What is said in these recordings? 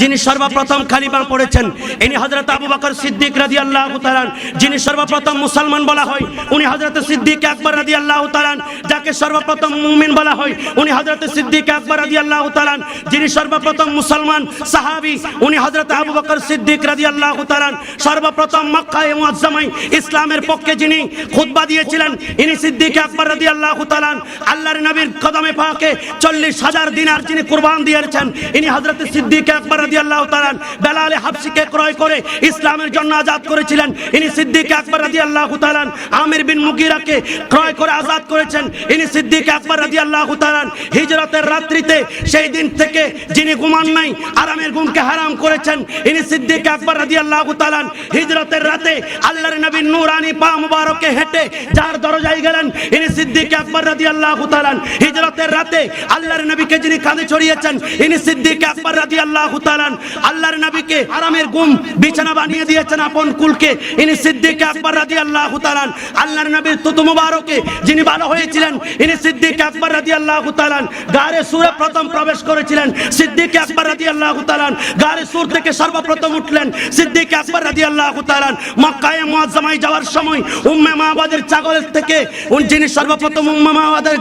যিনি সর্বপ্রথম খালিফা পড়েছেন, ইনি হযরত আবু বকর সিদ্দিক রাদিয়াল্লাহু তাআলা যিনি সর্বপ্রথম মুসলমান বলা হয়, উনি হযরত সিদ্দিক আকবর রাদিয়াল্লাহু তাআলা যাকে সর্বপ্রথম মুমিন বলা হয়, উনি হযরত সিদ্দিক আকবর রাদিয়াল্লাহু তাআলা যিনি সর্বপ্রথম মুসলমান সাহাবী, উনি হযরত আবু বকর সিদ্দিক রাদিয়াল্লাহু তাআলা সর্বপ্রথম মক্কায় মুআজ্জামায় ইসলামের পক্ষে যিনি খুতবা দিয়েছিলেন, ইনি সিদ্দিক আকবর আল্লাহ তাআলা আল্লাহর নবীর কদমে পাকে চল্লিশ হাজার দিনার যিনি কুরবান দিয়েছেন, ইনি হযরত সিদ্দিক আকবর রাদিয়াল্লাহু তাআলা বেলাল হাবশিকে ক্রয় করে ইসলামের জন্য আজাদ করেছিলেন। ইনি সিদ্দিক আকবর রাদিয়াল্লাহু তাআলা আমির বিন মুগিরাকে ক্রয় করে আজাদ করেছেন। ইনি সিদ্দিক আকবর রাদিয়াল্লাহু তাআলা হিজরতের রাত্রিতে সেই দিন থেকে যিনি ঘুমান নাই, আরামের ঘুমকে হারাম করেছেন। ইনি সিদ্দিক আকবর রাদিয়াল্লাহু তাআলা হিজরতের রাতে আল্লাহর নবীর নূরানি পা মুবারকে হেঁটে যার দরজায় গেলেন, ইনি সিদ্দিক আকবর রাদিয়াল্লাহু তাআলা হিজরতের রাতে আল্লাহর নবীকে যিনি কাঁধে ছড়িয়েছেন, ইনি সিদ্দিক আকবর রাদিয়াল্লাহু আল্লাহর নবীকে আরামের ঘুম বিছানা বানিয়ে দিয়েছেন আপন কুলকে। ইনি আকবর রাদিয়াল্লাহু তাআলা আল্লাহর নবীর মুবারকে যিনি ভালো হয়েছিলেন, ইনি আকবর তাআলা গারে সুরে প্রথম প্রবেশ করেছিলেন। আকবর তাআলা গারে সুর থেকে সর্বপ্রথম উঠলেন। আকবর রাদিয়াল্লাহু তাআলা মক্কায়ে যাওয়ার সময় উম্মে থেকে যিনি সর্বপ্রথম উম্মে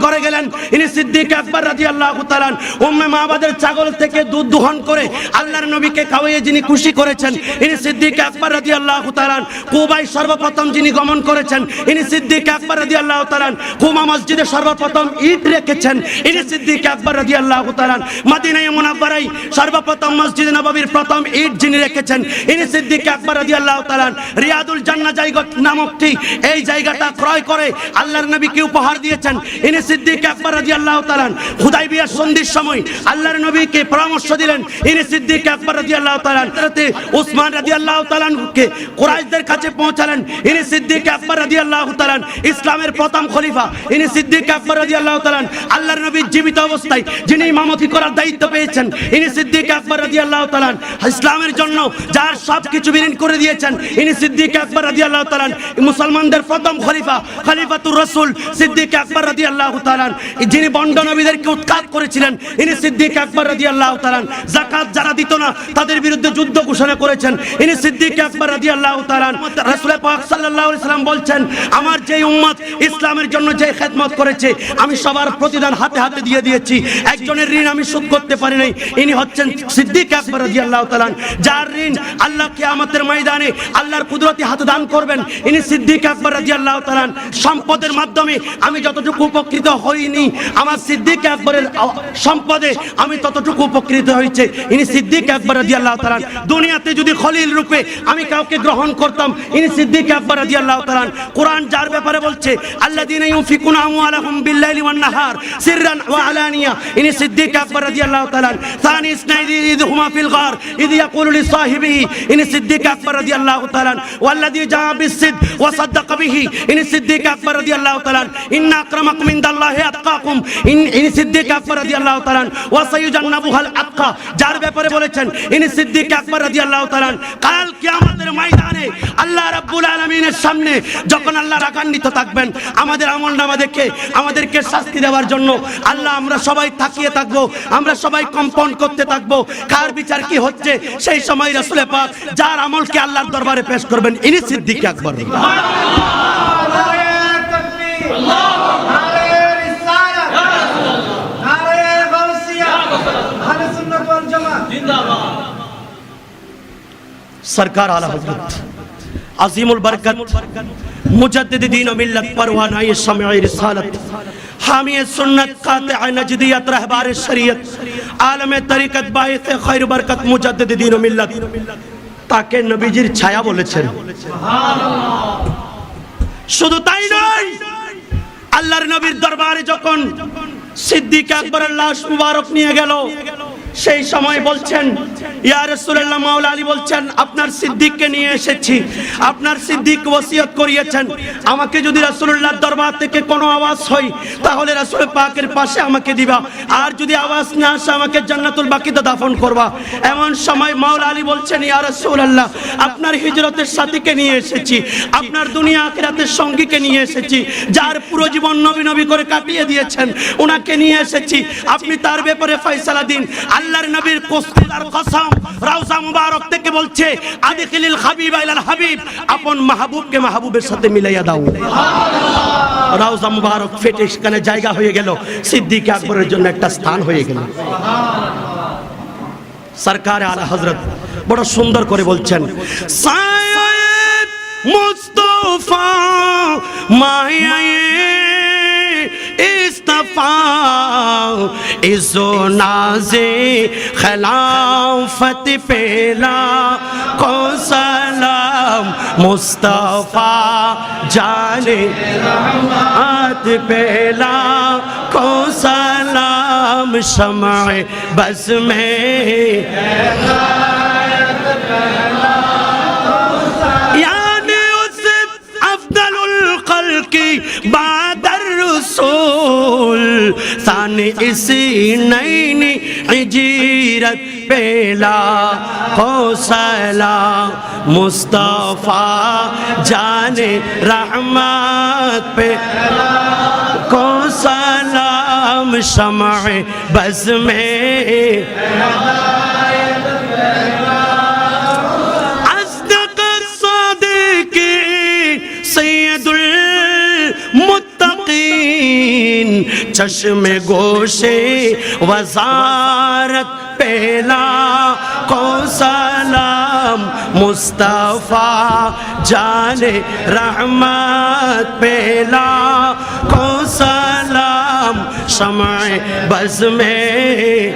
ঘরে গেলেন, ইনি সিদ্দিক আকবর রাদিয়াল্লাহু তাআলা উম্মে মাহবাদের ছাগল থেকে দুধ দোহন করে আল্লাহর নবীকে খাওয়িয়ে যিনি খুশি করেছেন, ইনি সিদ্দিক আকবর রাদিয়াল্লাহু তাআলা কুবাই সর্বপ্রথম যিনি গমন করেছেন, ইনি সিদ্দিক আকবর রাদিয়াল্লাহু তাআলা কুমা মসজিদে সর্বপ্রথম ইট রেখেছেন, ইনি সিদ্দিক আকবর রাদিয়াল্লাহু তাআলা মদিনায়ে মুনাওয়ারায় সর্বপ্রথম মসজিদ নববীর প্রথম ইট যিনি রেখেছেন, ইনি সিদ্দিক আকবর রাদিয়াল্লাহু তাআলা রিয়াদুল জান্না জায়গা নামকটি এই জায়গাটা ক্রয় করে আল্লাহর নবীকে উপহার দিয়েছেন, ইনি সিদ্দিক আকবর রাদিয়াল্লাহু তাআলা হুদাইবিয়ার সন্ধির সময় আল্লাহর নবীকে পরামর্শ দিলেন, ইনি সিদ্দিক আকবর উসমান কাছে পৌঁছালেন। ইনি সিদ্দিক আকবর ইসলামের প্রথম খলিফা। ইনি সিদ্দিক আকবর আল্লাহর নবীর জীবিত অবস্থায় যিনি করার দায়িত্ব পেয়েছেন, ইনি সিদ্দিক আকবর ইসলামের জন্য যার সব কিছু বিলীন করে দিয়েছেন, ইনি সিদ্দিক আকবর রাদিয়াল্লাহু তাআলা মুসলমানদের প্রথম খলিফা, খলিফাতুর রাসূল সিদ্দিক আকবর রাদিয়াল্লাহু তাআলা যিনি বন্ড নবীদেরকে উৎখাত করেছিলেন, ইনি সিদ্দিক আকবর রাদিয়াল্লাহু তাআলা যাকাত যারা দিত না, তাদের বিরুদ্ধে যুদ্ধ ঘোষণা করেছেন। ইনি সিদ্দিক আকবর রাদিয়াল্লাহু তাআলা রাসূল পাক সাল্লাল্লাহু আলাইহি সাল্লাম বলছেন, আমার যেই উম্মত ইসলামের জন্য যে খেদমত করেছে, আমি সবার প্রতিদান হাতে হাতে দিয়ে দিয়েছি। একজনের ঋণ আমি শোধ করতে পারি নাই। ইনি হচ্ছেন সিদ্দিক আকবর রাদিয়াল্লাহু তাআলা যার ঋণ আল্লাহ কিয়ামতের ময়দানে আল্লাহর কুদরতি হাতে দান করবেন। ইনি সিদ্দিক আকবর রাজি আল্লাহ তাআলা সম্পদের মাধ্যমে আমি যতটুকু উপকৃত হইনি, আমার সিদ্দিক আকবরের সম্পদে আমি ততটুকু উপকৃত হয়েছে। ইনি ইনি সিদ্দিক আকবর রাজি আল্লাহ তালান দুনিয়াতে যদি খলিল রূপে আমি কাউকে গ্রহণ করতাম, ইনি সিদ্দিক আকবর রাজি আল্লাহ তালান কোরআন যার ব্যাপারে বলছে আল্লাহ দিন বিল্লাইলি সিররান আলানিয়া ইনি সিদ্দিক রাজি আল্লাহ তালান ইসনাইদি গার, ইদ সাহিবিহি ইনি সিদ্দিক রাজি আল্লাহ তালান সাদ্দাক বিহি। ইনি সিদ্দিক রাজি আল্লাহ তালান আতকাকুম। ইনি সিদ্দিক রাজি আল্লাহ তালান আতকা। যার ব্যাপারে বলেছেন। ইনি সিদ্দিক আকবর রাদিয়াল্লাহু তাআলা কাল কিয়ামতের ময়দানে আল্লাহ রাব্বুল আলামিনের সামনে যখন আল্লাহ রাগান্বিত থাকবেন, আমাদের আমলনামা দেখে, আমাদেরকে শাস্তি দেওয়ার জন্য আল্লাহ আমরা সবাই তাকিয়ে থাকব, আমরা সবাই কম্পাউন্ড করতে থাকব। কার বিচার কি হচ্ছে, সেই সময় রাসূলে পাক যার আমলকে আল্লাহর দরবারে পেশ করবেন, ইনি সিদ্দিক আকবর। নারে সরকার আলা হজরত আজিমুল বরকত, মুজাদ্দিদ দ্বীন ও মিল্লাত পরওয়ানাই সামিঈ রিসালাত। হামি সুন্নত কাতে নজদিয়ত রহবার শরীয়ত। আলমে তরিকত বাহিত খৈর বরকত, মুজাদ্দিদ দ্বীন ও মিল্লাত। তাকে নবীজির ছায়া বলেছেন। শুধু তাই নয়, আল্লাহর নবীর দরবারে যখন সিদ্দিক আকবরের লাশ মুবারক নিয়ে গেল সেই সময় বলছেন, ইয়া মাওলা আলী বলছেন, আপনার সিদ্দিককে নিয়ে এসেছি। আপনার সিদ্দিক ওসিয়ত করিয়েছেন। আমাকে যদি রাসূলুল্লাহর দরবার থেকে কোনো আওয়াজ হয়, তাহলে রাসূল পাকের পাশে আমাকে দিবা। আর যদি আওয়াজ না আসে, আমাকে জান্নাতুল বাকিতে দাফন করবা। এমন সময় মাওলা আলী বলছেন, ইয়া রাসূলুল্লাহ, আপনার হিজরতের সাথীকে নিয়ে এসেছি। আপনার দুনিয়া আখিরাতের সঙ্গীকে নিয়ে এসেছি, যার পুরো জীবন নবী নবী করে কাটিয়ে দিয়েছেন। ওনাকে নিয়ে এসেছি। আপনি তার ব্যাপারে ফয়সালা দিন। আল্লাহর নবীর কোস্তার কসম রাউজা মুবারক থেকে বলছে, আদিখিলিল হাবিব ইলাল হাবিব, আপন মাহবুবকে মাহবুবের সাথে মিলাইয়া দাও। রাউজা মুবারক ফেটে সেখানে জায়গা হয়ে গেল, সিদ্দিক আকবরের জন্য একটা স্থান হয়ে গেল। সরকার আলা হজরত বড় সুন্দর করে বলছেন সায়েদ মুস্তফা মায়ায়ে وفا عز و ناز، خلافت پیلا، کو سلام مصطفیٰ، جان رحمت پیلا، کو سلام شمع بس میں۔ साने इसी नैनी अजीरत पेला हो सला मुस्तफ़ा जाने रहमत पे को सलाम शमा बस में چشم گوشے وزارت پہلا کو سلام مصطفیٰ جان رحمت پہلا کو سلام شمع بز میں